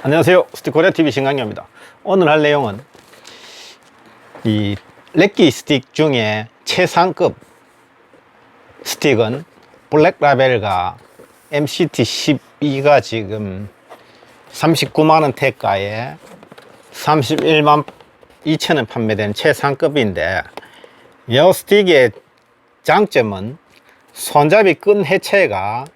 안녕하세요. 스틱코리아 TV 신강입니다. 오늘 할 내용은 이 렉기 스틱 중에 최상급 스틱은 블랙 라벨과 MCT 12가 지금 39만원 태가에 31만 2천원 판매된 최상급인데 이 스틱의 장점은 손잡이 끈 해체가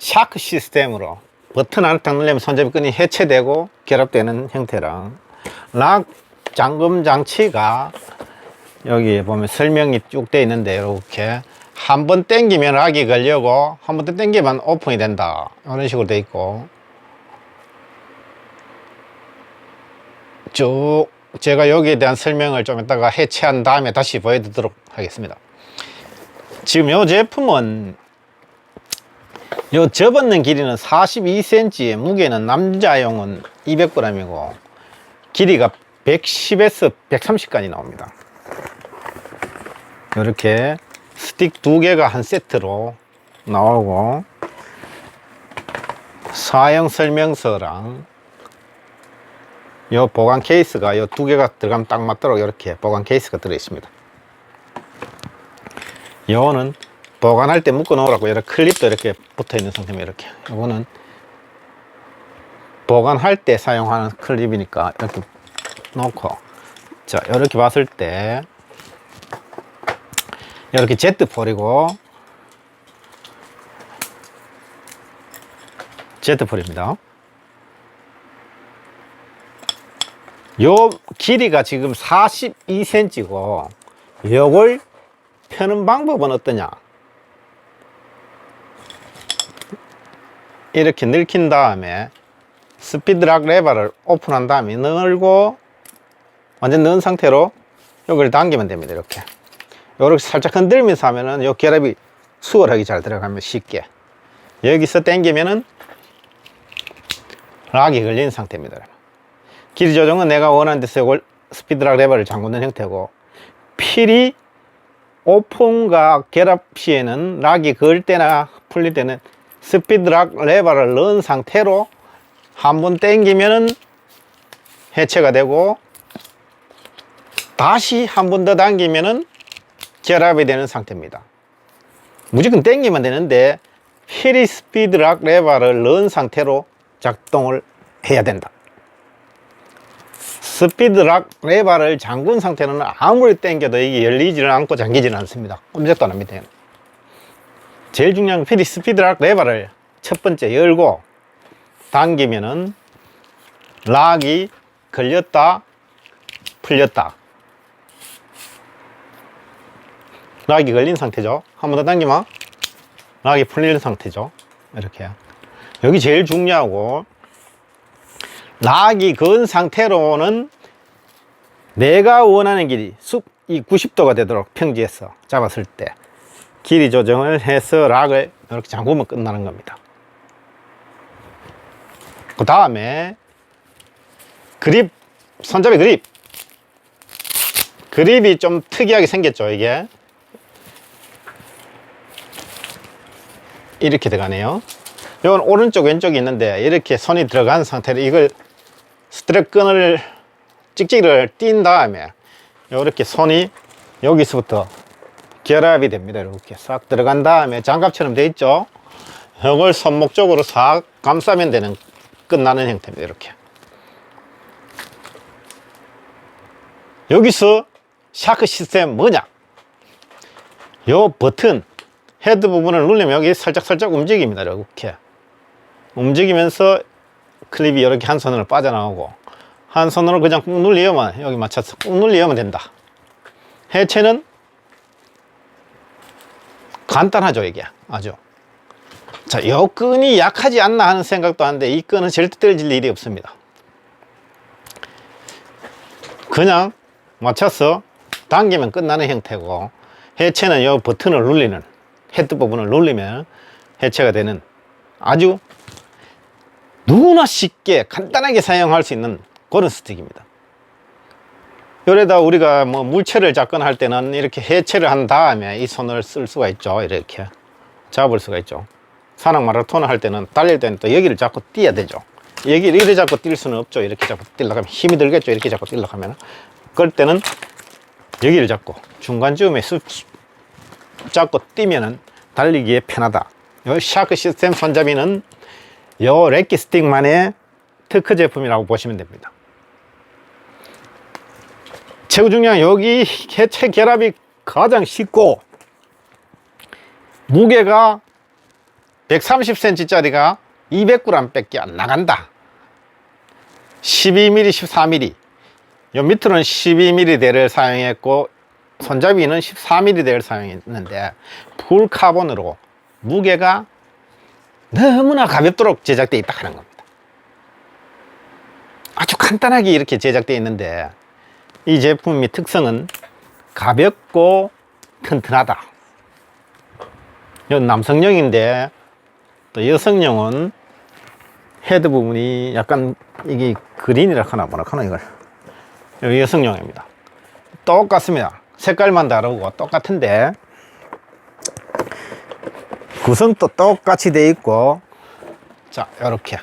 샤크 시스템으로 버튼 하나 딱 누르면 손잡이 끈이 해체되고 결합되는 형태랑 락 잠금 장치가 여기 보면 설명이 쭉돼 있는데 이렇게 한번 당기면 락이 걸려고 한 번더 당기면 오픈이 된다. 이런 식으로 돼 있고. 쭉 제가 여기에 대한 설명을 좀 이따가 해체한 다음에 다시 보여드리도록 하겠습니다. 지금 이 제품은 요 접었는 길이는 42cm, 무게는 남자용은 200g이고 길이가 110에서 130까지 나옵니다. 이렇게 스틱 두 개가 한 세트로 나오고 사용 설명서랑 요 보관 케이스가 요 두 개가 들어가면 딱 맞도록 이렇게 보관 케이스가 들어 있습니다. 요거는 보관할 때 묶어 놓으라고 이렇게 클립도 이렇게 붙어 있는 상태입니다. 이렇게. 요거는 보관할 때 사용하는 클립이니까 이렇게 놓고 자 이렇게 봤을 때 이렇게 제트 폴이고 제트 폴입니다. 요 길이가 지금 42cm고 요걸 펴는 방법은 어떠냐? 이렇게 늙힌 다음에 스피드락 레버를 오픈한 다음에 늘고 완전 넣은 상태로 여기를 당기면 됩니다. 이렇게. 이렇게 살짝 흔들면서 하면은 요 결합이 수월하게 잘 들어가면 쉽게. 여기서 당기면은 락이 걸린 상태입니다. 길이 조정은 내가 원하는 데서 이걸 스피드락 레버를 잠그는 형태고 필이 오픈과 결합 시에는 락이 걸 때나 풀릴 때는 스피드락 레버를 넣은 상태로 한번 당기면은 해체가 되고 다시 한 번 더 당기면은 결합이 되는 상태입니다. 무조건 당기면 되는데 휠이 스피드락 레버를 넣은 상태로 작동을 해야 된다. 스피드락 레버를 잠근 상태는 아무리 당겨도 이게 열리지는 않고 잠기지는 않습니다. 꼼짝도 안 합니다. 제일 중요한 건 휠이 스피드락 레버를 첫 번째 열고. 당기면은 락이 걸렸다 풀렸다. 락이 걸린 상태죠. 한 번 더 당기면 락이 풀리는 상태죠. 이렇게. 여기 제일 중요하고 락이 건 상태로는 내가 원하는 길이 쑥이 90도가 되도록 평지에서 잡았을 때 길이 조정을 해서 락을 이렇게 잠그면 끝나는 겁니다. 그 다음에 그립, 손잡이 그립. 그립이 좀 특이하게 생겼죠, 이게. 이렇게 들어가네요. 이건 오른쪽, 왼쪽이 있는데 이렇게 손이 들어간 상태로 이걸 스트랩 끈을 찍찍이를 띈 다음에 이렇게 손이 여기서부터 결합이 됩니다. 이렇게 싹 들어간 다음에 장갑처럼 돼 있죠. 이걸 손목 쪽으로 싹 감싸면 되는 끝나는 형태입니다. 이렇게. 여기서 샤크 시스템 뭐냐? 요 버튼 헤드 부분을 누르면 여기 살짝 살짝 움직입니다. 이렇게 움직이면서 클립이 이렇게 한 손으로 빠져나오고 한 손으로 그냥 꾹 눌리면 여기 맞춰서 꾹 눌리면 된다. 해체는 간단하죠 이게. 아주. 자, 요 끈이 약하지 않나 하는 생각도 하는데 이 끈은 절대 떨어질 일이 없습니다. 그냥 맞춰서 당기면 끝나는 형태고 해체는 요 버튼을 눌리는 헤드 부분을 눌리면 해체가 되는 아주 누구나 쉽게 간단하게 사용할 수 있는 그런 스틱입니다 요래다 우리가 뭐 물체를 잡거나 할 때는 이렇게 해체를 한 다음에 이 손을 쓸 수가 있죠. 이렇게 잡을 수가 있죠. 산악 마라톤을 할 때는 달릴 때는 또 여기를 잡고 뛰어야 되죠. 여기를 이래 잡고 뛸 수는 없죠. 이렇게 잡고 뛰려고 하면 힘이 들겠죠. 이렇게 잡고 뛰려고 하면. 그럴 때는 여기를 잡고 중간쯤에 수 잡고 뛰면은 달리기에 편하다. 요 샤크 시스템 손잡이는 요 렉기 스틱만의 특허 제품이라고 보시면 됩니다. 최고 중요한 여기 해체 결합이 가장 쉽고 무게가 130cm짜리가 200g 밖에 안 나간다. 12mm, 14mm. 요 밑으로는 12mm 대를 사용했고 손잡이는 14mm 대를 사용했는데 풀 카본으로 무게가 너무나 가볍도록 제작되어 있다 하는 겁니다. 아주 간단하게 이렇게 제작되어 있는데 이 제품의 특성은 가볍고 튼튼하다. 이건 남성용인데 또 여성용은 헤드 부분이 약간 이게 그린이라 하나 뭐라 하나 이걸 여성용입니다. 똑같습니다. 색깔만 다르고 똑같은데 구성도 똑같이 돼 있고 자 이렇게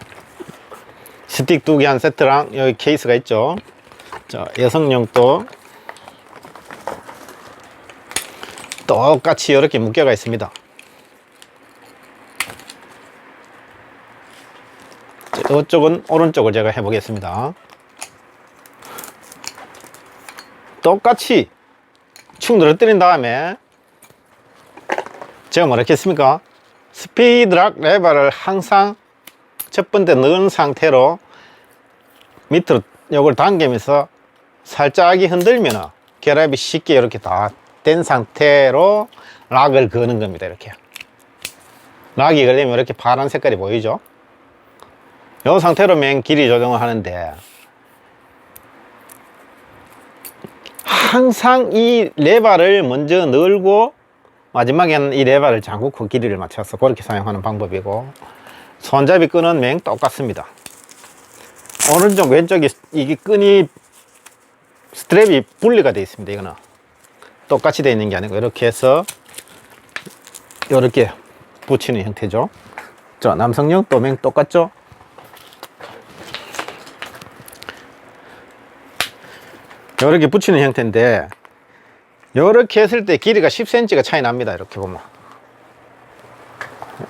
스틱 두 개 한 세트랑 여기 케이스가 있죠. 자 여성용도 똑같이 이렇게 묶여가 있습니다. 자, 이쪽은 오른쪽을 제가 해보겠습니다. 똑같이 축 늘어뜨린 다음에 제가 뭐라 했습니까? 스피드락 레버를 항상 첫 번째 넣은 상태로 밑으로 요걸 당기면서 살짝이 흔들면 결합이 쉽게 이렇게 다 된 상태로 락을 거는 겁니다. 이렇게. 락이 걸리면 이렇게 파란 색깔이 보이죠? 이 상태로 맨 길이 조정을 하는데 항상 이 레바를 먼저 늘고 마지막에는 이 레바를 잠그고 길이를 맞춰서 그렇게 사용하는 방법이고 손잡이 끈은 맹 똑같습니다. 오른쪽 왼쪽이 이게 끈이 스트랩이 분리가 되어 있습니다. 이거는 똑같이 되어 있는 게 아니고 이렇게 해서 이렇게 붙이는 형태죠. 자 남성용 또맹 똑같죠? 이렇게 붙이는 형태인데 이렇게 했을 때 길이가 10cm가 차이 납니다. 이렇게 보면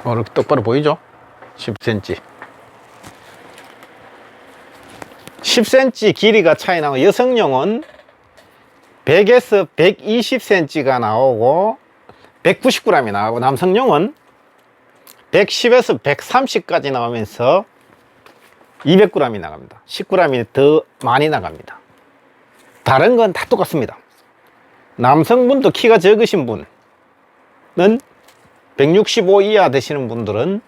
이렇게 똑바로 보이죠? 10cm 10cm 길이가 차이 나고 여성용은 100에서 120cm가 나오고 190g이 나오고 남성용은 110에서 130까지 나오면서 200g이 나갑니다. 10g이 더 많이 나갑니다. 다른 건 다 똑같습니다. 남성분도 키가 적으신 분은 165 이하 되시는 분들은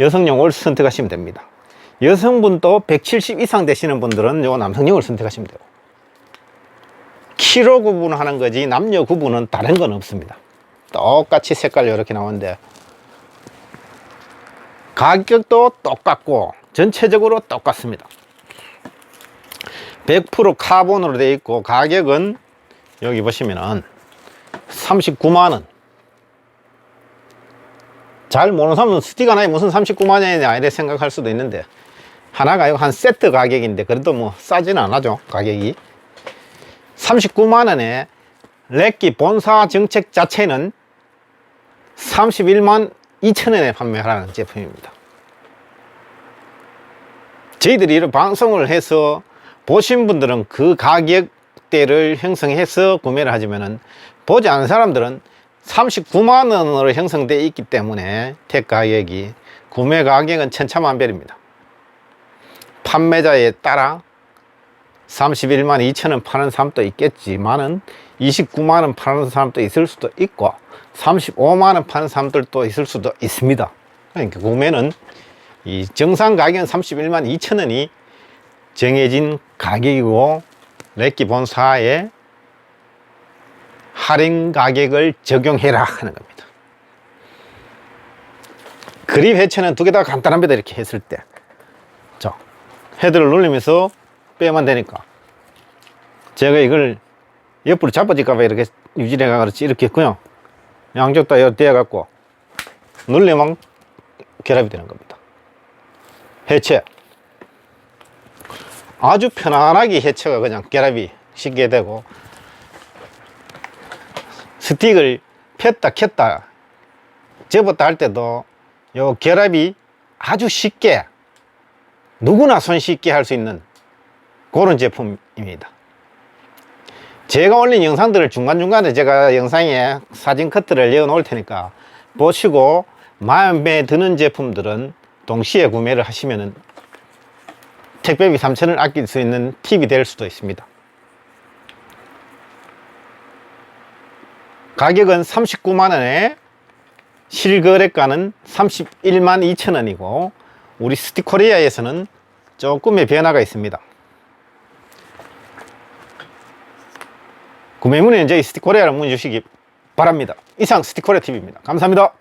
여성용을 선택하시면 됩니다. 여성분도 170 이상 되시는 분들은 요 남성용을 선택하시면 돼요. 키로 구분하는 거지 남녀 구분은 다른 건 없습니다. 똑같이 색깔 이렇게 나오는데 가격도 똑같고 전체적으로 똑같습니다. 100% 카본으로 되어 있고 가격은 여기 보시면은 39만원 잘 모르는 사람은 스틱 하나에 무슨 39만원이냐 이래 생각할 수도 있는데 하나가 이거 한 세트 가격인데 그래도 뭐 싸지는 않아죠 가격이 39만원에 렉기 본사 정책 자체는 31만 2천원에 판매하라는 제품입니다 저희들이 이런 방송을 해서 보신 분들은 그 가격대를 형성해서 구매를 하지만은 보지 않은 사람들은 39만 원으로 형성되어 있기 때문에 택 가격이 구매 가격은 천차만별입니다. 판매자에 따라 31만 2천 원 파는 사람도 있겠지만은 29만 원 파는 사람도 있을 수도 있고 35만 원 파는 사람들도 있을 수도 있습니다. 그러니까 구매는 이 정상 가격은 31만 2천 원이 정해진 가격이고 렉기 본사에 할인 가격을 적용해라 하는 겁니다. 그립 해체는 두 개 다 간단합니다. 이렇게 했을 때. 자, 헤드를 눌리면서 빼면 되니까. 제가 이걸 옆으로 잡아질까봐 이렇게 유지해가 그렇지. 이렇게 했고요. 양쪽 다 대어갖고 눌리면 결합이 되는 겁니다. 해체. 아주 편안하게 해체가 그냥 결합이 쉽게 되고 스틱을 폈다 켰다 접었다 할 때도 요 결합이 아주 쉽게 누구나 손쉽게 할 수 있는 그런 제품입니다. 제가 올린 영상들을 중간중간에 제가 영상에 사진 커트를 넣어 놓을 테니까 보시고 마음에 드는 제품들은 동시에 구매를 하시면은 택배비 3,000원 아낄 수 있는 팁이 될 수도 있습니다. 가격은 39만원에 실거래가는 31만 2천원이고 우리 스티코리아에서는 조금의 변화가 있습니다. 구매 문의는 저희 스티코리아를 문의 주시기 바랍니다. 이상 스티코리아 TV입니다. 감사합니다.